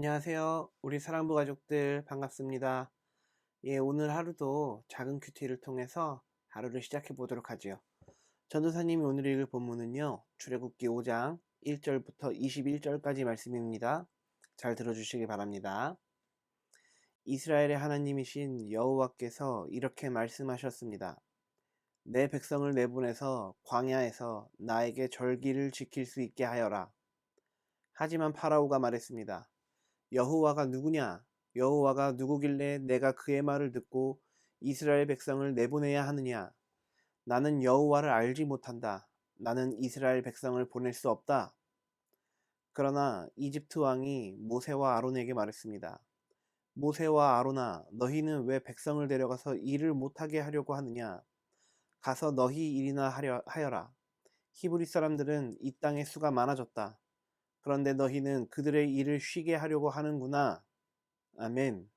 안녕하세요. 우리 사랑부 가족들 반갑습니다. 예, 오늘 하루도 작은 큐티를 통해서 하루를 시작해 보도록 하지요. 전도사님이 오늘 읽을 본문은요. 출애굽기 5장 1절부터 21절까지 말씀입니다. 잘 들어주시기 바랍니다. 이스라엘의 하나님이신 여호와께서 이렇게 말씀하셨습니다. 내 백성을 내보내서 광야에서 나에게 절기를 지킬 수 있게 하여라. 하지만 파라오가 말했습니다. 여호와가 누구냐? 여호와가 누구길래 내가 그의 말을 듣고 이스라엘 백성을 내보내야 하느냐? 나는 여호와를 알지 못한다. 나는 이스라엘 백성을 보낼 수 없다. 그러나 이집트 왕이 모세와 아론에게 말했습니다. 모세와 아론아, 너희는 왜 백성을 데려가서 일을 못하게 하려고 하느냐? 가서 너희 일이나 하려, 하여라. 히브리 사람들은 이 땅에 수가 많아졌다. 그런데 너희는 그들의 일을 쉬게 하려고 하는구나. 아멘.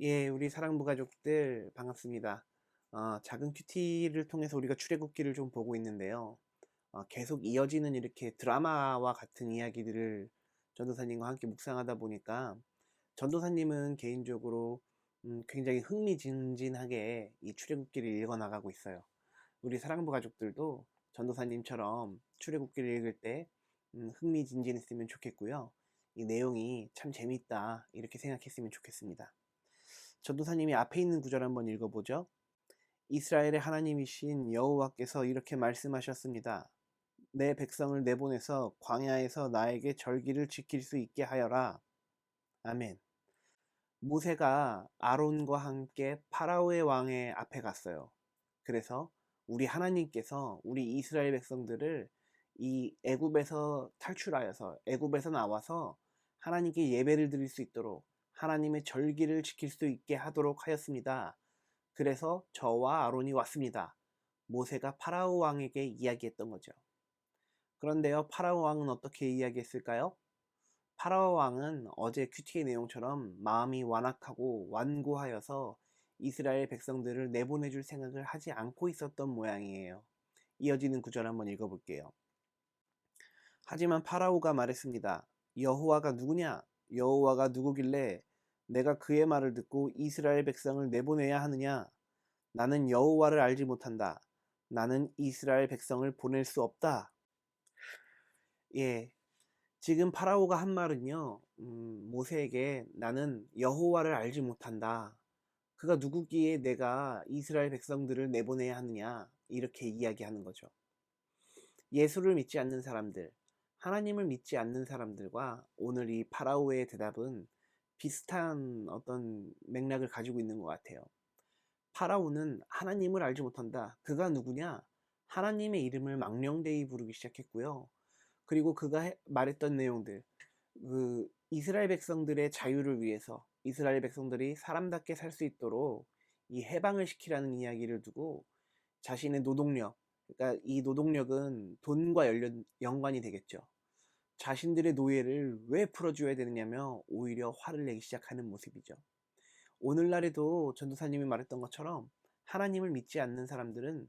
예, 우리 사랑부 가족들 반갑습니다. 어, 작은 큐티를 통해서 우리가 출애굽기를 좀 보고 있는데요. 어, 계속 이어지는 이렇게 드라마와 같은 이야기들을 전도사님과 함께 묵상하다 보니까 전도사님은 개인적으로 음, 굉장히 흥미진진하게 이 출애굽기를 읽어 나가고 있어요. 우리 사랑부 가족들도 전도사님처럼 출애굽기를 읽을 때 음, 흥미진진했으면 좋겠고요. 이 내용이 참 재밌다 이렇게 생각했으면 좋겠습니다. 전도사님이 앞에 있는 구절 한번 읽어보죠. 이스라엘의 하나님이신 여호와께서 이렇게 말씀하셨습니다. 내 백성을 내보내서 광야에서 나에게 절기를 지킬 수 있게 하여라. 아멘. 모세가 아론과 함께 파라오의 왕의 앞에 갔어요. 그래서 우리 하나님께서 우리 이스라엘 백성들을 이 애굽에서 탈출하여서 애굽에서 나와서 하나님께 예배를 드릴 수 있도록 하나님의 절기를 지킬 수 있게 하도록 하였습니다. 그래서 저와 아론이 왔습니다. 모세가 파라오 왕에게 이야기했던 거죠. 그런데요, 파라오 왕은 어떻게 이야기했을까요? 파라오 왕은 어제 큐티의 내용처럼 마음이 완악하고 완고하여서 이스라엘 백성들을 내보내줄 생각을 하지 않고 있었던 모양이에요. 이어지는 구절 한번 읽어볼게요. 하지만 파라오가 말했습니다. 여호와가 누구냐? 여호와가 누구길래 내가 그의 말을 듣고 이스라엘 백성을 내보내야 하느냐? 나는 여호와를 알지 못한다. 나는 이스라엘 백성을 보낼 수 없다. 예. 지금 파라오가 한 말은요, 음, 모세에게 나는 여호와를 알지 못한다. 그가 누구기에 내가 이스라엘 백성들을 내보내야 하느냐. 이렇게 이야기하는 거죠. 예수를 믿지 않는 사람들, 하나님을 믿지 않는 사람들과 오늘 이 파라오의 대답은 비슷한 어떤 맥락을 가지고 있는 것 같아요. 파라오는 하나님을 알지 못한다. 그가 누구냐? 하나님의 이름을 망령되이 부르기 시작했고요. 그리고 그가 말했던 내용들, 그 이스라엘 백성들의 자유를 위해서 이스라엘 백성들이 사람답게 살 수 있도록 이 해방을 시키라는 이야기를 두고 자신의 노동력, 그러니까 이 노동력은 돈과 연관이 되겠죠. 자신들의 노예를 왜 풀어줘야 되느냐며 오히려 화를 내기 시작하는 모습이죠. 오늘날에도 전도사님이 말했던 것처럼 하나님을 믿지 않는 사람들은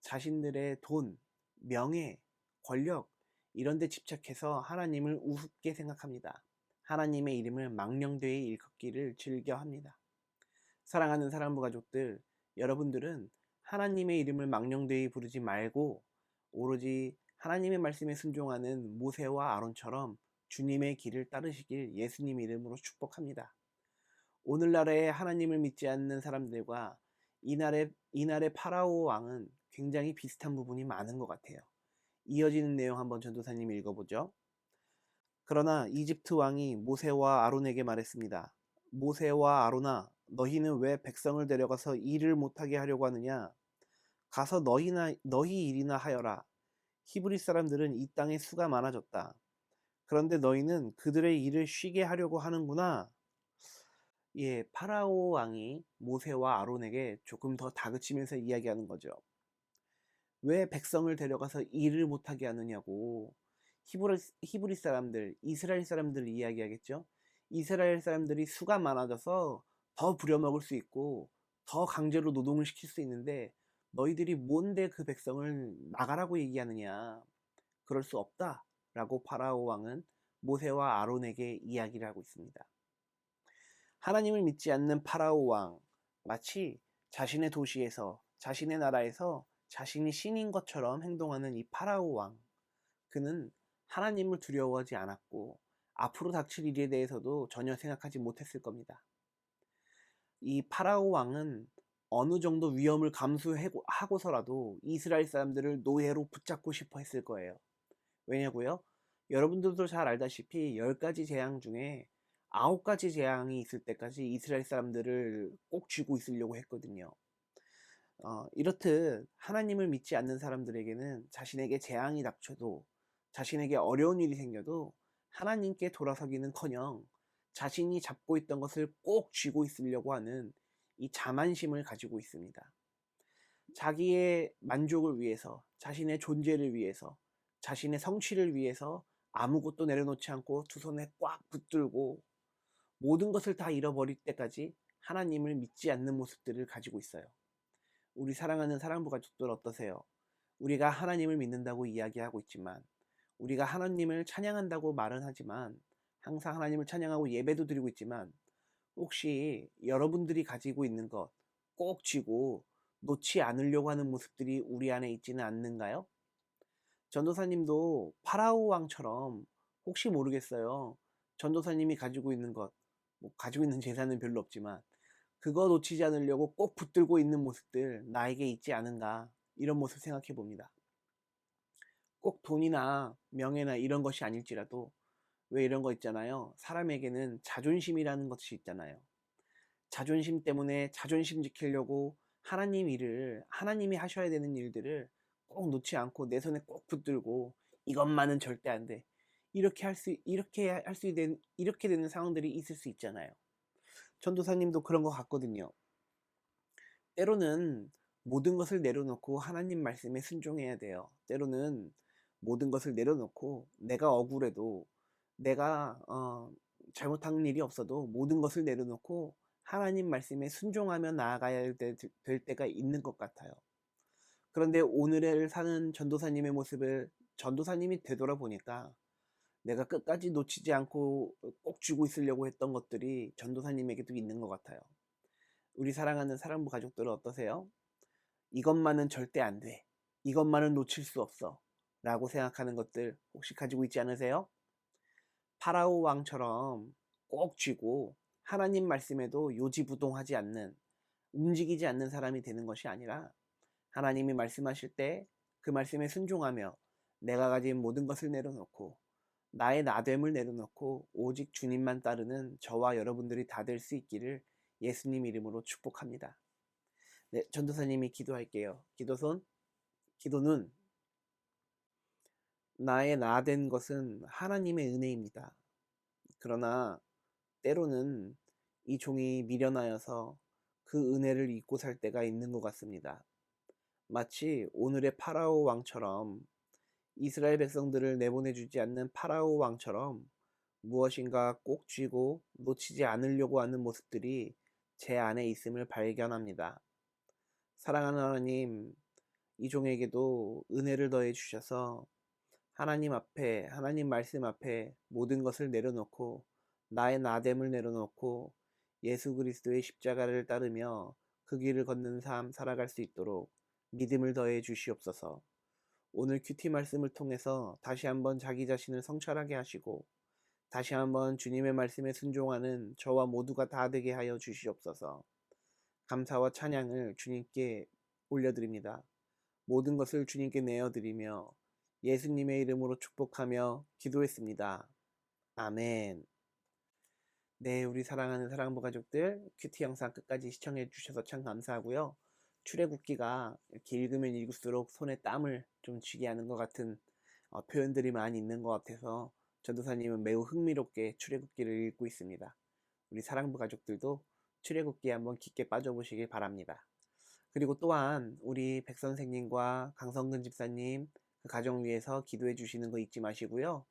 자신들의 돈, 명예, 권력 이런 데 집착해서 하나님을 우습게 생각합니다. 하나님의 이름을 망령되이 일컫기를 즐겨 합니다. 사랑하는 사랑부 가족들, 여러분들은 하나님의 이름을 망령되이 부르지 말고 오로지 하나님의 말씀에 순종하는 모세와 아론처럼 주님의 길을 따르시길 예수님 이름으로 축복합니다. 오늘날의 하나님을 믿지 않는 사람들과 이날의, 이날의 파라오 왕은 굉장히 비슷한 부분이 많은 것 같아요. 이어지는 내용 한번 전도사님 읽어보죠. 그러나 이집트 왕이 모세와 아론에게 말했습니다. 모세와 아론아, 너희는 왜 백성을 데려가서 일을 못하게 하려고 하느냐? 가서 너희나 너희 일이나 하여라. 히브리 사람들은 이 땅에 수가 많아졌다. 그런데 너희는 그들의 일을 쉬게 하려고 하는구나. 예, 파라오 왕이 모세와 아론에게 조금 더 다그치면서 이야기하는 거죠. 왜 백성을 데려가서 일을 못하게 하느냐고. 히브리, 히브리 사람들, 이스라엘 사람들 이야기하겠죠. 이스라엘 사람들이 수가 많아져서 더 부려먹을 수 있고 더 강제로 노동을 시킬 수 있는데 너희들이 뭔데 그 백성을 나가라고 얘기하느냐. 그럴 수 없다. 라고 파라오 왕은 모세와 아론에게 이야기를 하고 있습니다. 하나님을 믿지 않는 파라오 왕, 마치 자신의 도시에서, 자신의 나라에서 자신이 신인 것처럼 행동하는 이 파라오 왕. 그는 하나님을 두려워하지 않았고, 앞으로 닥칠 일에 대해서도 전혀 생각하지 못했을 겁니다. 이 파라오 왕은 어느 정도 위험을 감수하고서라도 이스라엘 사람들을 노예로 붙잡고 싶어 했을 거예요. 왜냐고요? 여러분들도 잘 알다시피 10가지 재앙 중에 9가지 재앙이 있을 때까지 이스라엘 사람들을 꼭 쥐고 있으려고 했거든요. 어, 이렇듯 하나님을 믿지 않는 사람들에게는 자신에게 재앙이 닥쳐도 자신에게 어려운 일이 생겨도 하나님께 돌아서기는 커녕 자신이 잡고 있던 것을 꼭 쥐고 있으려고 하는 이 자만심을 가지고 있습니다. 자기의 만족을 위해서, 자신의 존재를 위해서, 자신의 성취를 위해서 아무것도 내려놓지 않고 두 손에 꽉 붙들고 모든 것을 다 잃어버릴 때까지 하나님을 믿지 않는 모습들을 가지고 있어요. 우리 사랑하는 사랑부 가족들 어떠세요? 우리가 하나님을 믿는다고 이야기하고 있지만, 우리가 하나님을 찬양한다고 말은 하지만, 항상 하나님을 찬양하고 예배도 드리고 있지만, 혹시 여러분들이 가지고 있는 것 꼭 쥐고 놓지 않으려고 하는 모습들이 우리 안에 있지는 않는가요? 전도사님도 파라오 왕처럼 혹시 모르겠어요. 전도사님이 가지고 있는 것, 뭐 가지고 있는 재산은 별로 없지만 그거 놓치지 않으려고 꼭 붙들고 있는 모습들 나에게 있지 않은가 이런 모습 생각해 봅니다. 꼭 돈이나 명예나 이런 것이 아닐지라도 왜 이런 거 있잖아요. 사람에게는 자존심이라는 것이 있잖아요. 자존심 때문에 자존심 지키려고 하나님 일을 하나님이 하셔야 되는 일들을 꼭 놓지 않고 내 손에 꼭 붙들고 이것만은 절대 안 돼. 이렇게 할 수 이렇게 할 수 있는 이렇게 되는 상황들이 있을 수 있잖아요. 전도사님도 그런 것 같거든요. 때로는 모든 것을 내려놓고 하나님 말씀에 순종해야 돼요. 때로는 모든 것을 내려놓고 내가 억울해도 내가 어, 잘못한 일이 없어도 모든 것을 내려놓고 하나님 말씀에 순종하며 나아가야 될, 될 때가 있는 것 같아요. 그런데 오늘을 사는 전도사님의 모습을 전도사님이 되돌아보니까 내가 끝까지 놓치지 않고 꼭 쥐고 있으려고 했던 것들이 전도사님에게도 있는 것 같아요. 우리 사랑하는 사랑부 가족들은 어떠세요? 이것만은 절대 안 돼. 이것만은 놓칠 수 없어. 라고 생각하는 것들 혹시 가지고 있지 않으세요? 파라오 왕처럼 꼭 쥐고 하나님 말씀에도 요지부동하지 않는 움직이지 않는 사람이 되는 것이 아니라 하나님이 말씀하실 때 그 말씀에 순종하며 내가 가진 모든 것을 내려놓고 나의 나됨을 내려놓고 오직 주님만 따르는 저와 여러분들이 다 될 수 있기를 예수님 이름으로 축복합니다. 네, 전도사님이 기도할게요. 기도손, 기도는 나의 나 된 것은 하나님의 은혜입니다. 그러나 때로는 이 종이 미련하여서 그 은혜를 잊고 살 때가 있는 것 같습니다. 마치 오늘의 파라오 왕처럼 이스라엘 백성들을 내보내주지 않는 파라오 왕처럼 무엇인가 꼭 쥐고 놓치지 않으려고 하는 모습들이 제 안에 있음을 발견합니다. 사랑하는 하나님, 이 종에게도 은혜를 더해 주셔서 하나님 앞에, 하나님 말씀 앞에 모든 것을 내려놓고 나의 나됨을 내려놓고 예수 그리스도의 십자가를 따르며 그 길을 걷는 삶 살아갈 수 있도록 믿음을 더해 주시옵소서. 오늘 큐티 말씀을 통해서 다시 한번 자기 자신을 성찰하게 하시고 다시 한번 주님의 말씀에 순종하는 저와 모두가 다 되게 하여 주시옵소서. 감사와 찬양을 주님께 올려드립니다. 모든 것을 주님께 내어드리며 예수님의 이름으로 축복하며 기도했습니다. 아멘. 네, 우리 사랑하는 사랑부 가족들, 큐티 영상 끝까지 시청해 주셔서 참 감사하고요. 출애굽기가 이렇게 읽으면 읽을수록 손에 땀을 좀 쥐게 하는 것 같은 어, 표현들이 많이 있는 것 같아서 전도사님은 매우 흥미롭게 출애굽기를 읽고 있습니다. 우리 사랑부 가족들도 출애굽기에 한번 깊게 빠져보시길 바랍니다. 그리고 또한 우리 백 선생님과 강성근 집사님 그 가정 위해서 기도해 주시는 거 잊지 마시고요.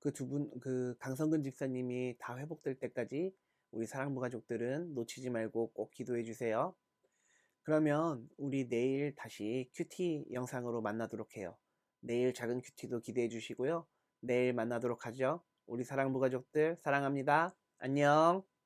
그 두 분, 그 강성근 집사님이 다 회복될 때까지 우리 사랑부 가족들은 놓치지 말고 꼭 기도해 주세요. 그러면 우리 내일 다시 큐티 영상으로 만나도록 해요. 내일 작은 큐티도 기대해 주시고요. 내일 만나도록 하죠. 우리 사랑부 가족들 사랑합니다. 안녕.